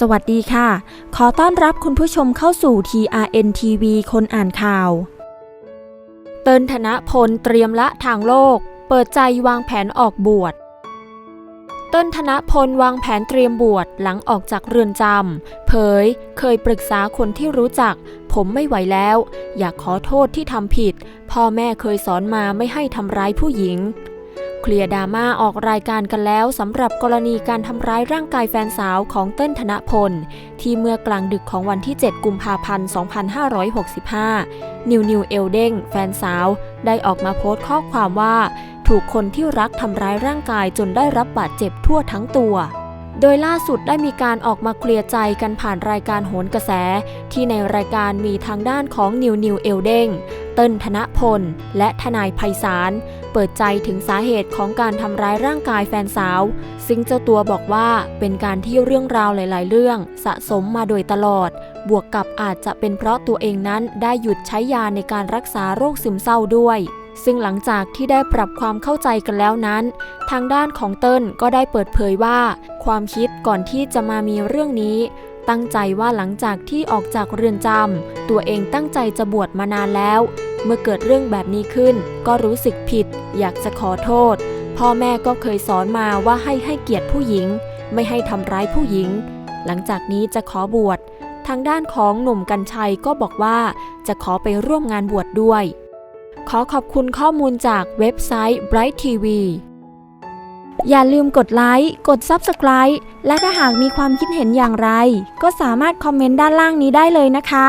สวัสดีค่ะ ขอต้อนรับคุณผู้ชมเข้าสู่ TRN TV คนอ่านข่าว เติ้ลธนพลเตรียมละทางโลก เปิดใจวางแผนออกบวช เติ้ลธนพลวางแผนเตรียมบวชหลังออกจากเรือนจำ เผย เคยปรึกษาคนที่รู้จัก ผมไม่ไหวแล้ว อยากขอโทษที่ทำผิด พ่อแม่เคยสอนมาไม่ให้ทำร้ายผู้หญิง เคลียร์ดราม่าออกรายการกันแล้วสำหรับกรณีการทำร้ายร่างกายแฟนสาวของเติ้ลธนพล ที่เมื่อกลางดึกของวันที่ 7 กุมภาพันธ์ 2565 นิวนิวเอลเด้งแฟนสาวได้ออกมาโพสต์ข้อความว่า ถูกคนที่รักทำร้ายร่างกายจนได้รับบาดเจ็บทั่วทั้งตัวโดยล่าสุดได้มีการออกมาเคลียร์ใจกันผ่านรายการโหนกระแส ที่ในรายการมีทางด้านของนิวนิวเอลเด้ง เติ้ลธนพล และทนายไพศาลเปิดใจถึงสาเหตุของการทำร้ายร่างกายแฟนสาว ซึ่งเจ้าตัวบอกว่าเป็นการที่เรื่องราวหลาย ๆ เรื่อง สะสมมาโดยตลอด บวกกับอาจจะเป็นเพราะตัวเองนั้นได้หยุดใช้ยาในการรักษาโรคซึมเศร้าด้วย ซึ่งหลังจากที่ได้ปรับความเข้าใจกันแล้วนั้น ทางด้านของเติ้ลก็ได้เปิดเผยว่า ความคิดก่อนที่จะมามีเรื่องนี้ ตั้งใจว่าหลังจากที่ออกจากเรือนจำตัวเองตั้งใจจะบวชมานานแล้ว เมื่อเกิดเรื่องแบบนี้ขึ้น ก็รู้สึกผิด อยากจะขอโทษ พ่อแม่ก็เคยสอนมาว่าให้ให้เกียรติผู้หญิง ไม่ให้ทำร้ายผู้หญิง หลังจากนี้จะขอบวชทางด้านของหนุ่มกัญชัยก็บอกว่าจะขอไปร่วมงานบวชดด้วย ขอขอบคุณข้อมูลจากเว็บไซต์ Bright TV อย่าลืมกดไลค์ กด Subscribe และถ้าหากมีความคิดเห็นอย่างไร ก็สามารถคอมเมนต์ด้านล่างนี้ได้เลยนะคะ